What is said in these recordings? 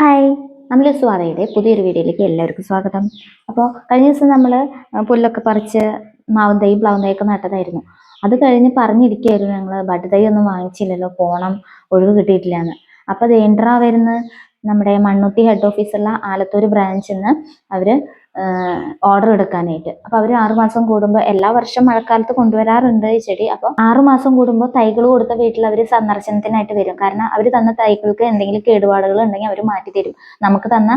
Hi നമ്മൾ സ്വാതയുടെ പുതിയൊരു വീഡിയോയിലേക്ക് എല്ലാവർക്കും സ്വാഗതം. അപ്പോൾ കഴിഞ്ഞ ദിവസം നമ്മൾ പുല്ലൊക്കെ പറിച്ച് മാവും തൈ പ്ലാവും തൈ ഒക്കെ നട്ടതായിരുന്നു. അത് കഴിഞ്ഞ് പറഞ്ഞിരിക്കുകയായിരുന്നു ഞങ്ങൾ ബഡ് തൈ ഒന്നും വാങ്ങിച്ചില്ലല്ലോ പോണം ഒഴിവ് കിട്ടിയിട്ടില്ലാന്ന്. അപ്പോൾ അത് എൻട്രാ വരുന്ന നമ്മുടെ മണ്ണുത്തി ഹെഡ് ഓഫീസുള്ള ആലത്തൂർ ബ്രാഞ്ചിൽ നിന്ന് അവർ ഓർഡർ എടുക്കാനായിട്ട്. അപ്പോൾ അവർ ആറുമാസം കൂടുമ്പോൾ എല്ലാ വർഷം മഴക്കാലത്ത് കൊണ്ടുവരാറുണ്ട് ഈ ചെടി. അപ്പോൾ ആറുമാസം കൂടുമ്പോൾ തൈകൾ കൊടുത്ത വീട്ടിൽ അവർ സന്ദർശനത്തിനായിട്ട് വരും. കാരണം അവർ തന്ന തൈകൾക്ക് എന്തെങ്കിലും കേടുപാടുകൾ ഉണ്ടെങ്കിൽ അവർ മാറ്റി തരും. നമുക്ക് തന്ന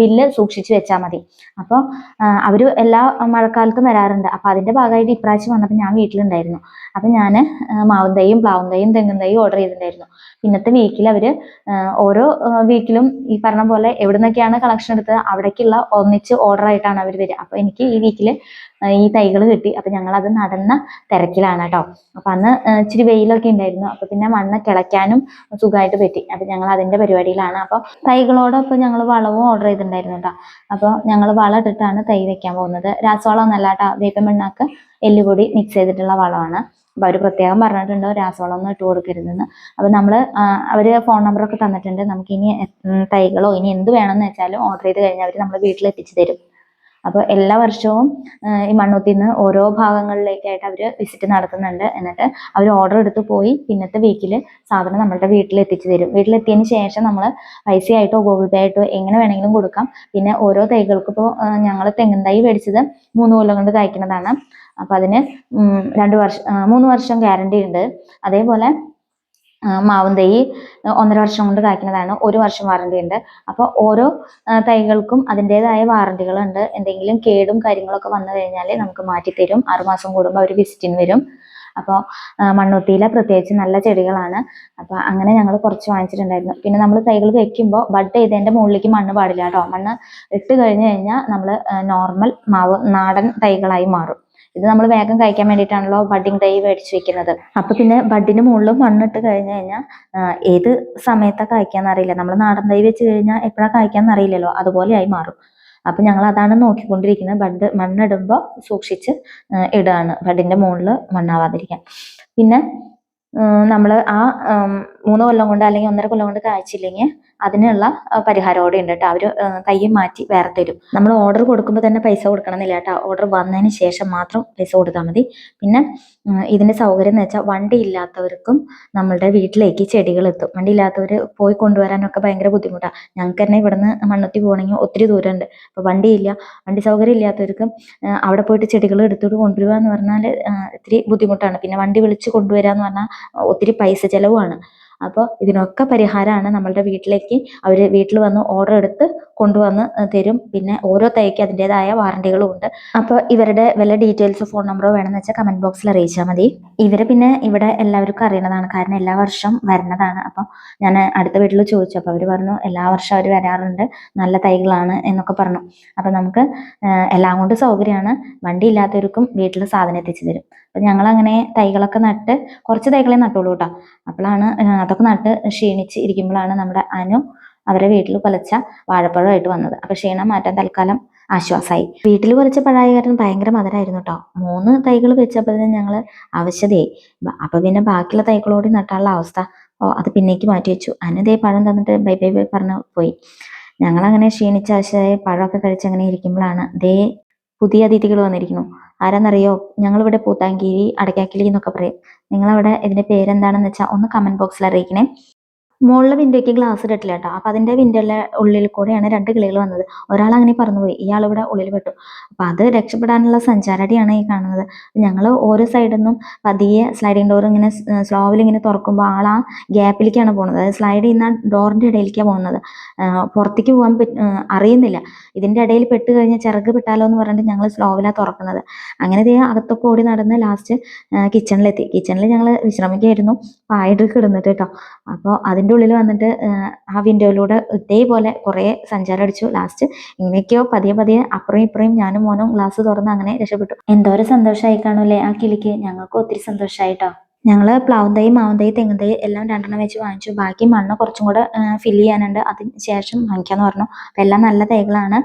ബില്ല് സൂക്ഷിച്ചു വെച്ചാൽ മതി. അപ്പോൾ അവർ എല്ലാ മഴക്കാലത്തും വരാറുണ്ട്. അപ്പോൾ അതിന്റെ ഭാഗമായിട്ട് ഇപ്രാവശ്യം വന്നപ്പോൾ ഞാൻ വീട്ടിലുണ്ടായിരുന്നു. അപ്പോൾ ഞാൻ മാവും തൈയും പ്ലാവും തൈയും തെങ്ങും തൈയും ഓർഡർ ചെയ്തിട്ടുണ്ടായിരുന്നു. ഇന്നത്തെ വീക്കിൽ അവർ ഓരോ വീക്കിലും ഈ പറഞ്ഞ പോലെ എവിടെ നിന്നൊക്കെയാണ് കളക്ഷൻ എടുത്തത്? അവിടേക്കുള്ള ഒന്നിച്ച് ഓർഡർ ആയിട്ടാണ് അവർ വരിക. അപ്പോൾ എനിക്ക് ഈ വീക്കിൽ ഈ തൈകൾ കിട്ടി. അപ്പോൾ ഞങ്ങൾ അത് നടന്ന തിരക്കിലാണ് കേട്ടോ. അപ്പോൾ അന്ന് ഇച്ചിരി വെയിലൊക്കെ ഉണ്ടായിരുന്നു. അപ്പോൾ പിന്നെ മണ്ണ് കിളയ്ക്കാനും സുഖമായിട്ട് പറ്റി. അപ്പോൾ ഞങ്ങൾ അതിന്റെ പരിപാടിയിലാണ്. അപ്പോൾ തൈകളോടൊപ്പം ഞങ്ങൾ വളവും ഓർഡർ ചെയ്തിട്ടുണ്ടായിരുന്നു കേട്ടോ. അപ്പോൾ ഞങ്ങൾ വളം ഇട്ടിട്ടാണ് തൈ വെക്കാൻ പോകുന്നത്. രാസവളം ഒന്നല്ല കേട്ടോ. വേപ്പം മണ്ണാക്ക് എല്ലുപൊടി മിക്സ് ചെയ്തിട്ടുള്ള വളമാണ്. അപ്പോൾ അവർ പ്രത്യേകം പറഞ്ഞിട്ടുണ്ടോ രാസവളം ഒന്നും ഇട്ട് കൊടുക്കരുതെന്ന്. അപ്പോൾ നമ്മൾ അവർ ഫോൺ നമ്പറൊക്കെ തന്നിട്ടുണ്ട്. നമുക്ക് ഇനി തൈകളോ ഇനി എന്ത് വേണമെന്ന് വെച്ചാലും ഓർഡർ ചെയ്ത് കഴിഞ്ഞാൽ അവർ നമ്മൾ വീട്ടിൽ എത്തിച്ചു തരും. അപ്പോൾ എല്ലാ വർഷവും ഈ മണ്ണൂത്തിൽ നിന്ന് ഓരോ ഭാഗങ്ങളിലേക്കായിട്ട് അവർ വിസിറ്റ് നടത്തുന്നുണ്ട് എന്നിട്ട് അവർ ഓർഡർ എടുത്ത് പോയി പിന്നത്തെ വീക്കിൽ സാധനം നമ്മളുടെ വീട്ടിൽ എത്തിച്ചു തരും. വീട്ടിലെത്തിയതിന് ശേഷം നമ്മൾ പൈസയായിട്ടോ ഗൂഗിൾ പേ ആയിട്ടോ എങ്ങനെ വേണമെങ്കിലും കൊടുക്കാം. പിന്നെ ഓരോ തൈകൾക്കും ഇപ്പോൾ ഞങ്ങൾ തെങ്ങിൻ തൈ മേടിച്ചത് മൂന്ന് കൊല്ലം കൊണ്ട് കായ്ക്കുന്നതാണ്. അപ്പോൾ അതിന് രണ്ട് വർഷം മൂന്ന് വർഷം ഗ്യാരണ്ടി ഉണ്ട്. അതേപോലെ മാവും തൈ ഒന്നര വർഷം കൊണ്ട് കായ്ക്കുന്നതാണ്. ഒരു വർഷം വാറണ്ടി ഉണ്ട്. അപ്പോൾ ഓരോ തൈകൾക്കും അതിന്റെതായ വാറണ്ടികളുണ്ട് എന്തെങ്കിലും കേടും കാര്യങ്ങളൊക്കെ വന്നു കഴിഞ്ഞാൽ നമുക്ക് മാറ്റി തരും ആറുമാസം കൂടുമ്പോൾ അവർ വിസിറ്റിന് വരും. അപ്പോൾ മണ്ണുത്തിയില പ്രത്യേകിച്ച് നല്ല ചെടികളാണ്. അപ്പോൾ അങ്ങനെ ഞങ്ങൾ കുറച്ച് വാങ്ങിച്ചിട്ടുണ്ടായിരുന്നു. പിന്നെ നമ്മൾ തൈകൾ വെക്കുമ്പോൾ ബഡ് ചെയ്തതിന്റെ മുകളിലേക്ക് മണ്ണ് പാടില്ല കേട്ടോ. മണ്ണ് ഇട്ട് കഴിഞ്ഞ് കഴിഞ്ഞാൽ നമ്മൾ നോർമൽ മാവ് നാടൻ തൈകളായി മാറും. ഇത് നമ്മൾ വേഗം കഴിക്കാൻ വേണ്ടിയിട്ടാണല്ലോ ബഡിങ് തൈ മേടിച്ചു വെക്കുന്നത്. അപ്പൊ പിന്നെ ബഡിന് മുകളിൽ മണ്ണിട്ട് കഴിഞ്ഞു കഴിഞ്ഞാൽ ഏത് സമയത്താ കായ്ക്കാന്ന് അറിയില്ല. നമ്മൾ നാടൻ തൈ വെച്ച് കഴിഞ്ഞാൽ എപ്പോഴാ കായ്ക്കാന്ന് അറിയില്ലല്ലോ. അതുപോലെ ആയി മാറും. അപ്പൊ ഞങ്ങൾ അതാണ് നോക്കിക്കൊണ്ടിരിക്കുന്നത്. ബഡ് മണ്ണിടുമ്പോൾ സൂക്ഷിച്ച് ഇടാണ്. ബഡിന്റെ മുകളിൽ മണ്ണാവാതിരിക്കാൻ. പിന്നെ നമ്മൾ ആ മൂന്ന് കൊല്ലം കൊണ്ട് അല്ലെങ്കിൽ ഒന്നര കൊല്ലം കൊണ്ട് കായ്ച്ചില്ലെങ്കിൽ അതിനുള്ള പരിഹാരം കൂടെ ഉണ്ട് കേട്ടോ. അവർ കയ്യും മാറ്റി വേറെ തരും നമ്മൾ ഓർഡർ കൊടുക്കുമ്പോൾ തന്നെ പൈസ കൊടുക്കണമെന്നില്ല കേട്ടോ. ഓർഡർ വന്നതിന് ശേഷം മാത്രം പൈസ കൊടുത്താൽ മതി. പിന്നെ ഇതിന്റെ സൗകര്യം എന്ന് വെച്ചാൽ വണ്ടി ഇല്ലാത്തവർക്കും നമ്മളുടെ വീട്ടിലേക്ക് ചെടികൾ എത്തും. വണ്ടി ഇല്ലാത്തവർ പോയി കൊണ്ടുവരാനൊക്കെ ഭയങ്കര ബുദ്ധിമുട്ടാണ് ഞങ്ങൾക്ക് തന്നെ ഇവിടുന്ന് മണ്ണത്തി പോകണമെങ്കിൽ ഒത്തിരി ദൂരമുണ്ട്. അപ്പോൾ വണ്ടിയില്ല വണ്ടി സൗകര്യം ഇല്ലാത്തവർക്കും അവിടെ പോയിട്ട് ചെടികൾ എടുത്തോട്ട് കൊണ്ടുവരിക എന്ന് പറഞ്ഞാൽ ഇത്തിരി ബുദ്ധിമുട്ടാണ്. പിന്നെ വണ്ടി വിളിച്ച് കൊണ്ടുവരിക എന്ന് പറഞ്ഞാൽ ഒത്തിരി പൈസ ചിലവുമാണ്. അപ്പോൾ ഇതിനൊക്കെ പരിഹാരമാണ് നമ്മളുടെ വീട്ടിലേക്ക് അവർ വീട്ടിൽ വന്ന് ഓർഡർ എടുത്ത് കൊണ്ടുവന്ന് തരും. പിന്നെ ഓരോ തൈക്ക് അതിന്റെതായ വാറണ്ടികളും ഉണ്ട്. അപ്പോൾ ഇവരുടെ വല്ല ഡീറ്റെയിൽസ് ഫോൺ നമ്പറോ വേണമെന്ന് വെച്ചാൽ കമന്റ് ബോക്സിൽ അറിയിച്ചാൽ മതി. ഇവർ പിന്നെ ഇവിടെ എല്ലാവർക്കും അറിയണതാണ്. കാരണം എല്ലാ വർഷം വരുന്നതാണ്. അപ്പോൾ ഞാൻ അടുത്ത വീട്ടിൽ ചോദിച്ചു. അപ്പോൾ അവർ പറഞ്ഞു എല്ലാ വർഷം അവർ വരാറുണ്ട്. നല്ല തൈകളാണ് എന്നൊക്കെ പറഞ്ഞു. അപ്പോൾ നമുക്ക് എല്ലാം കൊണ്ട് സൗകര്യമാണ്. വണ്ടി ഇല്ലാത്തവർക്കും വീട്ടിൽ സാധനം എത്തിച്ചു തരും. അപ്പം ഞങ്ങളങ്ങനെ തൈകളൊക്കെ നട്ട് കുറച്ച് തൈകളെ നട്ടുള്ളൂ കേട്ടോ. അപ്പോഴാണ് അതൊക്കെ നട്ട് ക്ഷീണിച്ച് ഇരിക്കുമ്പോഴാണ് നമ്മുടെ അനു അവരെ വീട്ടിൽ കൊലച്ച വാഴപ്പഴമായിട്ട് വന്നത്. അപ്പൊ ക്ഷീണം മാറ്റാൻ തൽക്കാലം ആശ്വാസമായി വീട്ടിൽ കുറച്ച പഴായ കാരണം ഭയങ്കര മധുരമായിരുന്നു കേട്ടോ മൂന്ന് തൈകൾ വെച്ചപ്പോൾ ഞങ്ങൾ ആവശ്യതയായി അപ്പൊ പിന്നെ ബാക്കിയുള്ള തൈകളോട് നട്ടാനുള്ള അവസ്ഥ ഓ അത് പിന്നേക്ക് മാറ്റി വെച്ചു. അനുദേ പഴം തന്നിട്ട് ബൈ ബൈ ബൈ പറഞ്ഞ് പോയി. ഞങ്ങളങ്ങനെ ക്ഷീണിച്ച ആശയായി പഴമൊക്കെ കഴിച്ച് അങ്ങനെ ഇരിക്കുമ്പോഴാണ് ദേ പുതിയ അതിഥികൾ വന്നിരിക്കുന്നു. ആരാന്നറിയോ? ഞങ്ങളിവിടെ പൂത്താങ്കിരി അടയ്ക്കാക്കിലി എന്നൊക്കെ പറയും. നിങ്ങളവിടെ ഇതിന്റെ പേരെന്താണെന്ന് വെച്ചാൽ ഒന്ന് കമന്റ് ബോക്സിൽ അറിയിക്കണേ. മുകളിലെ വിൻഡോയ്ക്ക് ഗ്ലാസ് ഇട്ടിട്ടില്ല കേട്ടോ. അപ്പൊ അതിന്റെ വിൻഡോയിലെ ഉള്ളിൽ കൂടെയാണ് രണ്ട് കിളികൾ വന്നത്. ഒരാൾ അങ്ങനെ പറന്നുപോയി. ഇയാൾ ഇവിടെ ഉള്ളിൽ പെട്ടു. അപ്പൊ അത് രക്ഷപ്പെടാനുള്ള സഞ്ചാരടിയാണ് ഈ കാണുന്നത്. ഞങ്ങൾ ഓരോ സൈഡിൽ നിന്നും പതിയെ സ്ലൈഡിങ് ഡോർ ഇങ്ങനെ സ്ലോവിൽ ഇങ്ങനെ തുറക്കുമ്പോൾ ആൾ ആ ഗ്യാപ്പിലേക്കാണ് പോകുന്നത്. അതായത് സ്ലൈഡ് ചെയ്യുന്ന ഡോറിന്റെ ഇടയിലേക്കാണ് പോകുന്നത്. പുറത്തേക്ക് പോകാൻ അറിയുന്നില്ല. ഇതിന്റെ ഇടയിൽ പെട്ട് കഴിഞ്ഞാൽ ചിറക് പെട്ടാലോ എന്ന് പറഞ്ഞിട്ട് ഞങ്ങൾ സ്ലോവിലാണ് തുറക്കുന്നത്. അങ്ങനെ ഇതേ അകത്തൊക്കെ ഓടി നടന്ന് ലാസ്റ്റ് കിച്ചണിലെത്തി കിച്ചണിൽ ഞങ്ങൾ വിശ്രമിക്കായിരുന്നു. പായിട്ട് കിടന്നിട്ട് കേട്ടോ. അപ്പോൾ അതിന്റെ അതിന്റെ ഉള്ളിൽ വന്നിട്ട് ആ വിൻഡോയിലൂടെ ഇതേപോലെ കുറേ സഞ്ചാരം അടിച്ചു. ലാസ്റ്റ് ഇങ്ങനെയൊക്കെയോ പതിയെ പതിയെ അപ്പുറം ഇപ്പുറയും ഞാനും മോനും ഗ്ലാസ് തുറന്ന് അങ്ങനെ രക്ഷപ്പെട്ടു. എന്തോരം സന്തോഷമായി കാണുമല്ലേ ആ കിളിക്ക്? ഞങ്ങൾക്ക് ഒത്തിരി സന്തോഷമായിട്ടോ ഞങ്ങൾ പ്ലാവും തൈ മാവും തൈ തെങ്ങും തൈ എല്ലാം രണ്ടെണ്ണം വെച്ച് വാങ്ങിച്ചു. ബാക്കി മണ്ണ് കുറച്ചും കൂടെ ഫില്ല് ചെയ്യാനുണ്ട്. അതിന് ശേഷം വാങ്ങിക്കാന്ന് പറഞ്ഞു. അപ്പം എല്ലാം നല്ല തൈകളാണ്.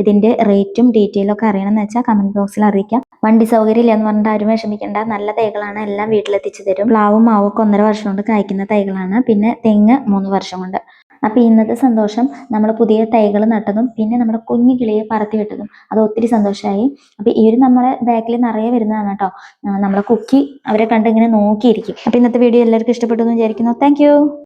ഇതിന്റെ റേറ്റും ഡീറ്റെയിലും ഒക്കെ അറിയണമെന്ന് വെച്ചാൽ കമന്റ് ബോക്സിൽ അറിയിക്കാം. വണ്ടി സൗകര്യം ഇല്ല എന്ന് പറഞ്ഞിട്ട് ആരും വിഷമിക്കേണ്ട. നല്ല തൈകളാണ്. എല്ലാം വീട്ടിലെത്തിച്ചു തരും. പ്ലാവും മാവും ഒക്കെ ഒന്നര വർഷം കൊണ്ട് കായ്ക്കുന്ന തൈകളാണ്. പിന്നെ തെങ്ങ് മൂന്ന് വർഷം കൊണ്ട്. അപ്പോൾ ഇന്നത്തെ സന്തോഷം നമ്മൾ പുതിയ തൈകൾ നട്ടതും പിന്നെ നമ്മുടെ കുഞ്ഞു കിളിയെ പറത്തി വിട്ടതും. അത് ഒത്തിരി സന്തോഷമായി അപ്പോൾ ഇവർ നമ്മളെ ബാക്കിൽ നിറയെ വരുന്നതാണ് കേട്ടോ നമ്മളെ കുക്കി അവരെ കണ്ടിങ്ങനെ നോക്കിയിരിക്കും. അപ്പോൾ ഇന്നത്തെ വീഡിയോ എല്ലാവർക്കും ഇഷ്ടപ്പെട്ടു എന്ന് വിചാരിക്കുന്നു. താങ്ക്